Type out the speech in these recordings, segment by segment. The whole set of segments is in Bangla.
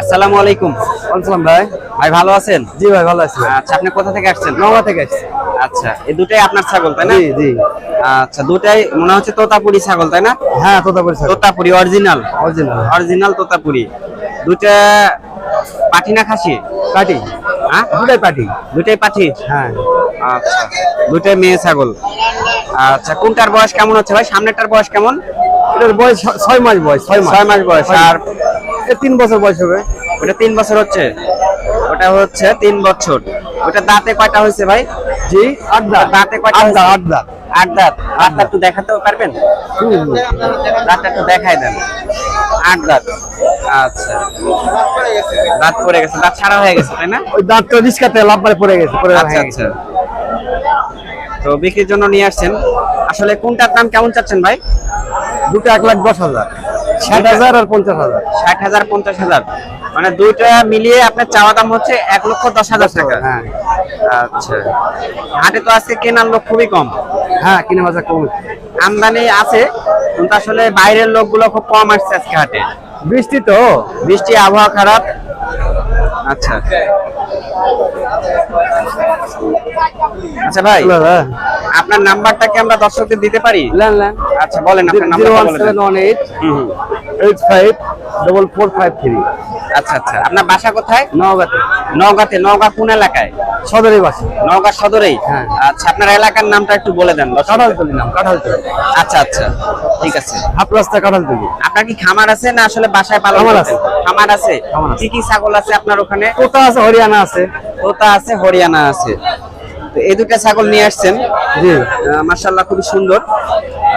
আসসালামু আলাইকুম। বলছিলাম ভাই ভাই ভালো আছেন? জি ভাই ভালো আছি। আচ্ছা আপনি কোথা থেকে আসছেন? নওগাঁ থেকে আসছি। আচ্ছা এই দুটাই আপনার ছাগল তাই না? জি জি। আচ্ছা দুটাই মনে হচ্ছে তোতাপুরি ছাগল তাই না? হ্যাঁ তোতা পরিচয় Totapuri original. Original. Original Totapuri. দুটা পাঠি না খাসি? পাটি। হ্যাঁ? দুটাই পাটি। দুটাই পাঠি হ্যাঁ। আচ্ছা দুটাই মেয়ে ছাগল। আচ্ছা কোনটার বয়স কেমন হচ্ছে ভাই? সামনেরটার বয়স কেমন? এটার বয়স ছয় মাস বয়স ছয় মাস। ছয় মাস বয়স। আর তিন বছর বয়স হবে। ওটা তিন বছর হচ্ছে? ওটা হচ্ছে তিন বছর। ওটা দাঁতে কয়টা হয়েছে ভাই? জি আট দাঁত। দাঁতে কয়টা আট? দাঁত আট দাঁত। আট দাঁত। একটু দেখাতে পারবেন? দাঁতটা একটু দেখাই দেন। আট দাঁত। আচ্ছা। দাঁত পড়ে গেছে। দাঁত ছাড়া হয়ে গেছে তাই না? ওই দাঁতটা রিস্কাতে লাভ মারে পড়ে গেছে পড়ে আচ্ছা আচ্ছা। তো বিক্রির জন্য নিয়ে আসছেন। আসলে কোনটার দাম কেমন চাচ্ছেন ভাই? দুটো এক লাখ দশ হাজার। ষাট হাজার আর পঞ্চাশ হাজার। ষাট হাজার পঞ্চাশ হাজার। মানে দুইটা মিলিয়ে আপনার চাওয়া দাম হচ্ছে এক লক্ষ দশ হাজার টাকা। হ্যাঁ। আচ্ছা। হাটে তো আজকে কেনার লোক খুবই কম। হ্যাঁ কিনে বাজার কম। আমদানি আছে কিন্তু আসলে বাইরের লোকগুলো খুব কম আসছে আজকে হাটে। বৃষ্টি তো। বৃষ্টি আবহাওয়া খারাপ। আচ্ছা। আচ্ছা ভাই আপনার নাম্বারটা কি আমরা দর্শকদের দিতে পারি? আচ্ছা বলেন আপনার নাম্বার আচ্ছা আচ্ছা। আপনার বাসা কোথায়? নওগাঁতে। নওগাঁতে নওগাঁ কোন এলাকায়? সদরে বাসে। নওগাঁ সদরেই? হ্যাঁ। আচ্ছা আপনার এলাকার নামটা একটু বলে দেন। কাঁঠালতলি নাম কাঁঠালতলি। আচ্ছা আচ্ছা ঠিক আছে। হাফ রাস্তা কাঁঠালতলি। আপনার কি খামার আছে না আসলে বাসায় পালন খামার আছে। খামার আছে। কি কি ছাগল আছে আপনার ওখানে? তোতা আছে হরিয়ানা আছে। তোতা আছে হরিয়ানা আছে। তো এই দুটা ছাগল নিয়ে আসছেন। জি। মাশাল্লাহ খুবই সুন্দর।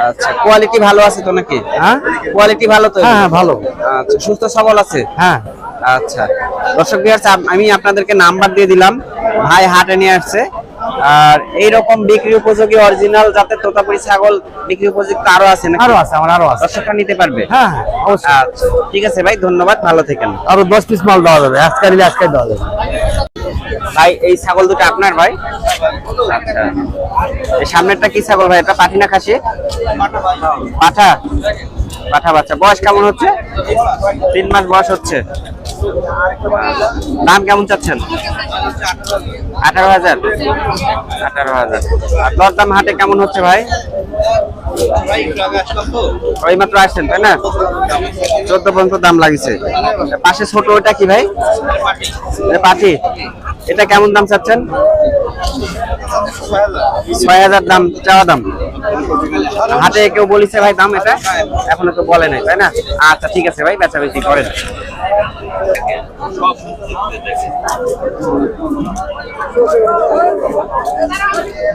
আচ্ছা কোয়ালিটি ভালো আছে তো নাকি? হ্যাঁ? কোয়ালিটি ভালো তো? হ্যাঁ হ্যাঁ ভালো। আচ্ছা সুস্থ সবল আছে? হ্যাঁ। আচ্ছা দর্শক বিহার আমি আপনাদেরকে নাম্বার দিয়ে দিলাম। ভাই হাটে নিয়ে আসছে। আর এই রকম বিক্রি উপযোগী অরিজিনাল যাতে তোতাপুরি ছাগল বিক্রি উপযোগী আরও আছে না আরও আছে আমার আরও আছে। দর্শকরা নিতে পারবে? হ্যাঁ হ্যাঁ অবশ্যই। আচ্ছা ঠিক আছে ভাই ধন্যবাদ ভালো থাকেন। আরও দশ পিস মাল দেওয়া যাবে আজকে নিলে আজকে দেওয়া যাবে। ভাই এই ছাগল দুটো আপনার ভাই? আচ্ছা। এই সামনেরটা কি ছাগল ভাই? এটা পাঠি না খাসি? পাঠা? পাঠা বাচ্চা। বয়স কেমন হচ্ছে? তিন মাস বয়স হচ্ছে। দাম কেমন চাচ্ছেন? আঠারো হাজার। আঠারো হাজার। আর দাম হাটে কেমন হচ্ছে ভাই? ওই মাত্র আসছেন, তাই না? চোদ্দ পর্যন্ত দাম লাগিছে। পাশে ছোট ওটা কি ভাই? পাঠি এটা কেমন দাম চাচ্ছেন? ছয় হাজার দাম, চাওয়া দাম। হাতে কেউ বলিছে ভাই দাম এটা এখনও তো বলে নাই তাই না? আচ্ছা ঠিক আছে ভাই বেচা বেচি করেন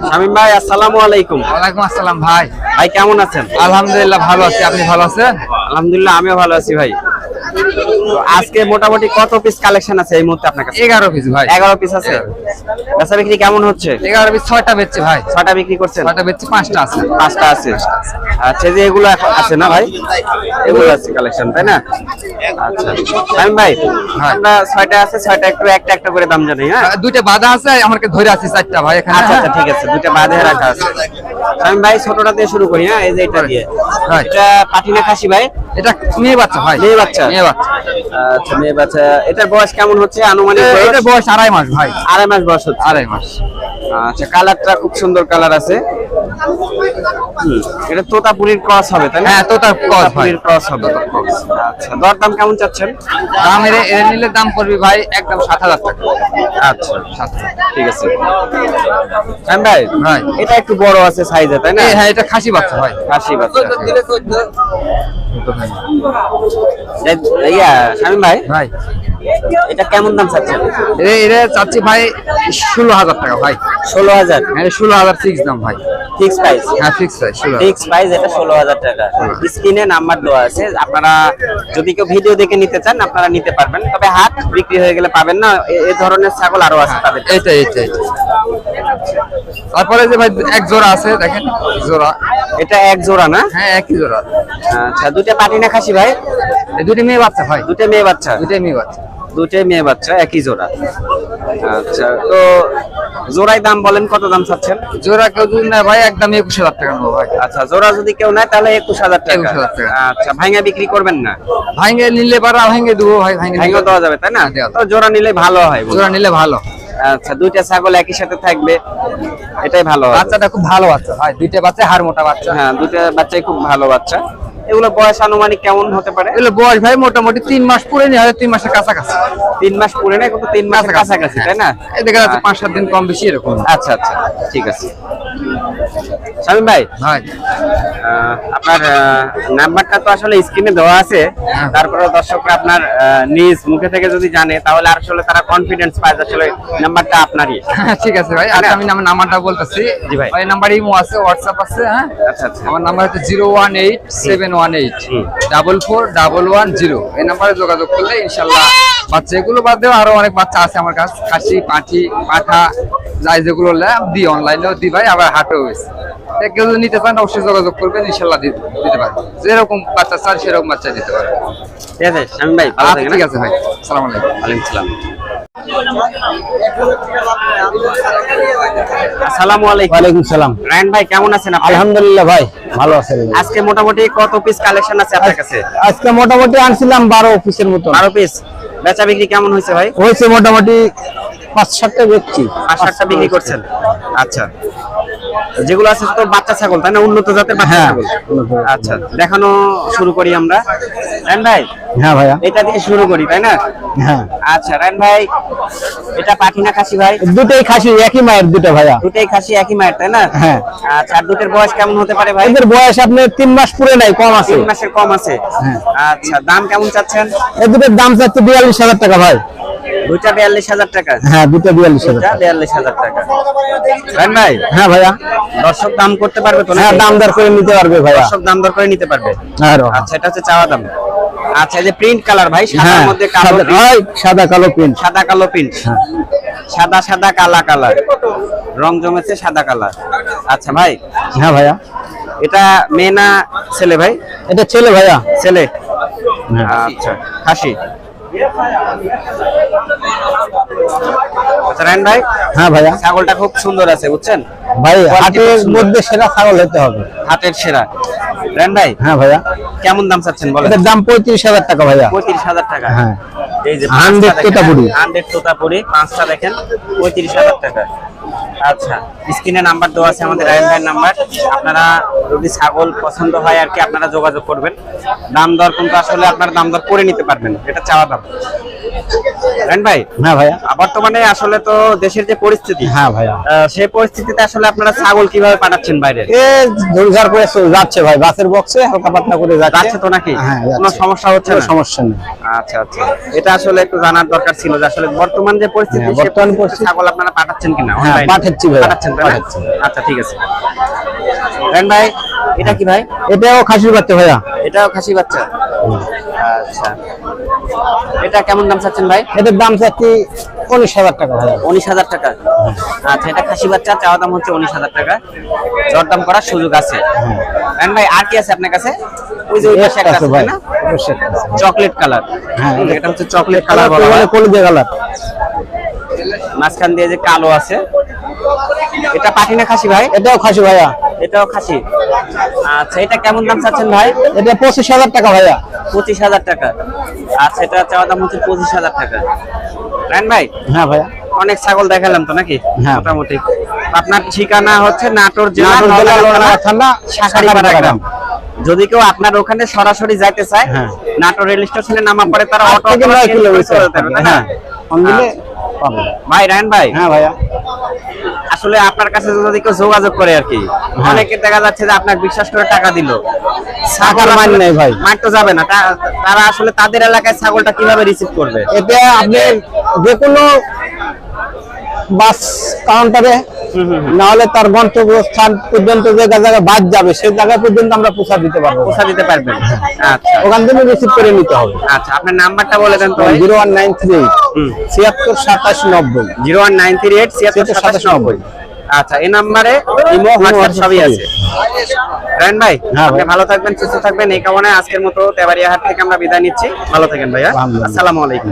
শামিম ভাই আসসালামু আলাইকুম। ওয়ালাইকুম আসসালাম ভাই। ভাই কেমন আছেন? আলহামদুলিল্লাহ ভালো আছি। আপনি ভালো আছেন? আলহামদুলিল্লাহ আমিও ভালো আছি ভাই। তো আজকে মোটামুটি কত পিস কালেকশন আছে এই মুহূর্তে আপনার কাছে? এগারো পিস ভাই। এগারো পিস আছে। বেচা বিক্রি কেমন হচ্ছে? এগারো পিস ছয়টা বেচছে ভাই। ছটা বিক্রি করছেন? ছয়টা বেচছে পাঁচটা আছে। পাঁচটা আছে। আচ্ছা যে এগুলো আছে না ভাই? এগুলো আছে কালেকশন তাই না? আচ্ছা। শামিম ভাই আমরা ছয়টা আছে ছয়টা একটু একটা একটা করে দাম জানি হ্যাঁ? দুইটা বাধা আছে আমাকে ধরে আছি চারটা ভাই এখানে। আচ্ছা আচ্ছা ঠিক আছে দুইটা বাঁধে রাখা আছে। শামিম ভাই ছোটটা দিয়ে শুরু করি হ্যাঁ এই যে এটা দিয়ে। Right. এটা পাঠিনা খাসি ভাই এটা মেয়ে বাচ্চা ভাই। মেয়ে বাচ্চা? মেয়ে বাচ্চা। আচ্ছা মেয়ে বাচ্চা। এটার বয়স কেমন হচ্ছে? আনুমানিক এ- বয়স? এটার বয়স আড়াই মাস ভাই। আড়াই মাস বয়স হচ্ছে। আড়াই মাস। আচ্ছা কালারটা খুব সুন্দর কালার আছে। হুম, এটা তোতাপুরির ক্রস হবে তাই না? হ্যাঁ, তোতার cross, ক্রস হবে আচ্ছা দরদাম কেমন চাচ্ছেন? দাম এর এর নিলে দাম পড়বে ভাই একদম সাত হাজার টাকা। আচ্ছা সাত ঠিক আছে। শ্যাম ভাই ভাই। এটা একটু বড় আছে সাইজে তাই না? হ্যাঁ এটা খাসি বাচ্চা ভাই। খাসি বাচ্চা। ইয়া শামিম ভাই? ভাই। এটা কেমন দাম চাচ্ছেন? এটা চাচ্ছি ভাই ষোলো হাজার টাকা ভাই। ষোলো হাজার? হ্যাঁ ষোলো হাজার ফিক্স দাম ভাই। ফিক্স প্রাইস হ্যাঁ ফিক্স ফিক্স প্রাইস এটা ষোলো হাজার টাকা। স্ক্রিনে নাম্বার দেওয়া আছে। আপনারা যদি কেউ ভিডিও দেখে নিতে চান আপনারা নিতে পারবেন। তবে হাট বিক্রি হয়ে গেলে পাবেন না। এ- ধরনের ছাগল আরও আছে তাদের এইটা এইটা এইটা। তারপরে যে ভাই এক জোড়া আছে দেখেন জোড়া। এটা এক জোড়া না? হ্যাঁ একই জোড়া। আচ্ছা দুইটা পাটি না খাসি ভাই? দুটি মেয়ে বাচ্চা ভাই দুটো মেয়ে বাচ্চা? দুটাই মেয়ে বাচ্চা। দুটোই মেয়ে বাচ্চা একই জোড়া। আচ্ছা তো জোড়াই দাম বলেন কত দাম চাচ্ছেন? জোড়া কেউ যদি নেয় ভাই একদম একুশ হাজার টাকা নেব ভাই। আচ্ছা জোড়া যদি কেউ নেয় তাহলে একুশ হাজার টাকা। 21,000 টাকা। আচ্ছা ভাঙা বিক্রি করবেন না? ভাঙে নিলে পারা ভাঙে দেবো ভাই ভাঙে দেওয়া যাবে তাই না? তো জোড়া নিলে ভালো হয় জোড়া নিলে ভালো আচ্ছা দুইটা ছাগল একই সাথে থাকবে এটাই ভালো বাচ্চাটা খুব ভালো বাচ্চা হয় দুইটা বাচ্চা হাড় মোটা বাচ্চা। হ্যাঁ দুইটা বাচ্চাই খুব ভালো বাচ্চা। এগুলো বয়স আনুমানিক কেমন হতে পারে? এগুলো বয়স ভাই মোটামুটি তিন মাস পুরে নি হয় তিন মাসের কাছাকাছি। তিন মাস পুরে নেই কিন্তু তিন মাসের কাছাকাছি। তাই না? দেখা যাচ্ছে পাঁচ সাত দিন কম বেশি এরকম। আচ্ছা আচ্ছা ঠিক আছে। শামীম ভাই আপনার নাম্বারটা তো আসলে স্ক্রিনে দেওয়া আছে। হ্যাঁ। তারপরে দর্শকরা আপনার নিজ মুখে থেকে যদি জানে তাহলে আসলে তারা কনফিডেন্স পায় আসলে নাম্বারটা আপনারই। ঠিক আছে ভাই। আচ্ছা আমি আমার নাম্বারটা বলতেছি। জি ভাই। ভাই নাম্বার ইমো আছে হোয়াটসঅ্যাপ আছে হ্যাঁ? আচ্ছা আচ্ছা। আমার নাম্বার হচ্ছে zero one eight seven one eight. Double four double one zero. এই নাম্বারে যোগাযোগ করলে ইনশাল্লাহ বাচ্চা এগুলো বাদ দিয়েও আরও অনেক বাচ্চা আছে আমার কাছে খাসি পাঠি পাঠা যাই যেগুলো লা- দিই অনলাইনেও দিই ভাই আবার হাটেও হয়েছে তা কেউ যদি নিতে চান অবশ্যই যোগাযোগ করবেন ইনশাল্লাহ দিতে যেরকম বাচ্চা চান সেরকম বাচ্চা দিতে ঠিক আছে ভাই ভালো আচ্ছা থাকেন ঠিক হ্যাঁ? আছে ভাই সালাম আলাইকুম। ওয়ালাইকুম সালাম আসসালামু আলাইকুম। ওয়ালাইকুম সালাম। রায়ন ভাই কেমন আছেন আপনি? আলহামদুলিল্লাহ ভাই ভালো আছেন আজকে মোটামুটি কত পিস কালেকশন আছে আপনার কাছে? আজকে মোটামুটি আনছিলাম বারো অফিসের মতো। বারো পিস বেচা বিক্রি কেমন হয়েছে ভাই? হয়েছে মোটামুটি পাঁচ সাতটা বেচছি পাঁচ সাতটা বিক্রি করছেন আচ্ছা। যেগুলো আছে তো বাচ্চা ছাগল তাই না? উন্নত জাতের বাচ্চা হ্যাঁ, ছাগল। আচ্ছা দেখানো শুরু করি আমরা। রায়ন ভাই? হ্যাঁ ভাইয়া। এটা দিয়ে শুরু করি তাই না? হ্যাঁ। আচ্ছা রায়ন ভাই এটা পাঠি না খাসি ভাই? দুটোই খাসি একই মায়ের দুটো ভাইয়া। দুটাই খাসি একই মায়ের তাই না? হ্যাঁ। আচ্ছা আর দুটোর বয়স কেমন হতে পারে ভাই? এদের বয়স আপনার তিন মাস পুরে নাই কম আছে। তিন মাসের কম আছে। হ্যাঁ। আচ্ছা দাম কেমন চাচ্ছেন? এই দুটোর দাম চাচ্ছে বিয়াল্লিশ হাজার টাকা ভাই। দুইটা বিয়াল্লিশ হাজার টাকা। হ্যাঁ দুটো বিয়াল্লিশ হাজার বিয়াল্লিশ হাজার টাকা। ভাই হ্যাঁ ভাইয়া। দর্শক দাম করতে পারবে তো হ্যাঁ দাম দর করে নিতে পারবে দর্শক দাম দর করে নিতে পারবে? হ্যাঁ আচ্ছা এটা হচ্ছে চাওয়া দাম। আচ্ছা যে প্রিন্ট কালার ভাই সাদার হ্যাঁ মধ্যে কালো সাদা সাদা কালো প্রিন্ট সাদা কালো প্রিন্ট হ্যাঁ। সাদা সাদা কালা কালার। রং জমেছে সাদা কালার। আচ্ছা ভাই। হ্যাঁ ভাইয়া। এটা মেয়ে না ছেলে ভাই? এটা ছেলে ভাইয়া। ছেলে। হ্যাঁ। আচ্ছা খাসি। রায়ন ভাই? হ্যাঁ ভাইয়া। ছাগলটা খুব সুন্দর আছে বুঝছেন? ভাই হাটের মধ্যে সেরা ছাগল হতে হবে। হাটের সেরা। ভাই? হ্যাঁ ভাইয়া। কেমন দাম চাচ্ছেন বলেন? এটার দাম পঁয়ত্রিশ হাজার টাকা ভাইয়া। পঁয়ত্রিশ হাজার টাকা। হ্যাঁ। এই যে 100 তোতাপুরি। হান্ড্রেড তোতাপুরি পাঁচটা দেখেন পঁয়ত্রিশ হাজার টাকা। আচ্ছা স্ক্রিনে নাম্বার দেওয়া আছে আমাদের রায়ন ভাইয়ের নাম্বার। আপনারা যদি ছাগল পছন্দ হয় আর কি আপনারা যোগাযোগ করবেন। দাম দর কিন্তু আসলে আপনারা দাম দর করে নিতে পারবেন এটা চাওয়া দাম রায়ন ভাই হ্যাঁ ভাইয়া। বর্তমানে আসলে তো দেশের যে পরিস্থিতি হ্যাঁ ভাইয়া। সেই পরিস্থিতিতে আসলে আপনারা ছাগল কীভাবে পাঠাচ্ছেন বাইরে? এ দৌড়ঝাড় করে যাচ্ছে ভাই বাসের বক্সে হালকা পাতলা করে যাচ্ছে। যাচ্ছে তো নাকি? হ্যাঁ কোনো সমস্যা হচ্ছে না? সমস্যা নেই। আচ্ছা আচ্ছা। এটা আসলে একটু জানার দরকার ছিল যে আসলে বর্তমান যে পরিস্থিতি সেই বর্তমান পরিস্থিতিতে ছাগল আপনারা পাঠাচ্ছেন কিনা? পাঠাচ্ছি পাঠাচ্ছেন পাঠাচ্ছি। আচ্ছা ঠিক আছে। রেন ভাই এটা কি ভাই? এটাও খাসির বাচ্চা ভাইয়া। এটাও খাসি বাচ্চা? আচ্ছা। এটা কেমন দাম চাচ্ছেন ভাই? এটার দাম চাচ্ছি উনিশ হাজার টাকা উনিশ হাজার টাকা। আচ্ছা এটা খাসি বাচ্চা চাওয়া দাম হচ্ছে উনিশ হাজার টাকা। দরদাম করার সুযোগ আছে। রেন ভাই আর কি আছে আপনার কাছে? ওই যে ওই পাশে একটা আছে ভাই। Chocolate colour. হ্যাঁ, এটা হচ্ছে চকলেট কালার বলা হয়। কলিজা কালার। মাঝখান দিয়ে যে কালো আছে এটা পাটি না খাসি ভাই? এটাও খাসি ভাইয়া। এটাও খাসি। আচ্ছা এটা কেমন দাম চাচ্ছেন ভাই? এটা পঁচিশ হাজার টাকা ভাইয়া। পঁচিশ হাজার টাকা। আচ্ছা এটা চাওয়া দাম হচ্ছে পঁচিশ হাজার টাকা। রায়ন ভাই? হ্যাঁ ভাইয়া। অনেক ছাগল দেখালাম তো নাকি? হ্যাঁ। মোটামুটি। আপনার ঠিকানা হচ্ছে নাটোর জেলা যদি কেউ আপনার ওখানে সরাসরি যাইতে চায় হ্যাঁ। নাটোর রেল স্টেশনে নামা পরে তারা অটো হ্যাঁ। পাবে ভাই রায়ন ভাই? হ্যাঁ ভাইয়া। আসলে আপনার কাছে যদি কেউ যোগাযোগ করে আর কি হ্যাঁ। অনেকে দেখা যাচ্ছে যে আপনার বিশ্বাস করে টাকা দিল ছাগল মান নাই ভাই। মারতে যাবে না তারা আসলে তাদের এলাকায় ছাগলটা কীভাবে রিসিভ করবে এটা আপনি যে কোনো বাস কাউন্টারে না হলে তার গন্তব্য স্থান পর্যন্ত যে জায়গায় বাদ যাবে সেই জায়গা পর্যন্ত আমরা পৌঁছা দিতে পারব। পৌঁছা দিতে পারবেন। আচ্ছা। ওখান থেকে রিসিভ করে নিতে হবে। আচ্ছা আপনার নাম্বারটা বলে দেন তো জিরো ওয়ান নাইন থ্রি হুম। ছিয়াত্তর সাতাশ নব্বই। Zero one nine three eight ছিয়াত্তর সাতাশ নব্বই। আচ্ছা এই নাম্বারে ইমো হোয়াটসঅ্যাপ সবই আছে। রায়ন ভাই হ্যাঁ আপনি ভালো থাকবেন সুস্থ থাকবেন। এই কারণে আজকের মতো তেবাড়িয়া হাট থেকে আমরা বিদায় নিচ্ছি। ভালো থাকেন ভাইয়া। আসসালামু আলাইকুম।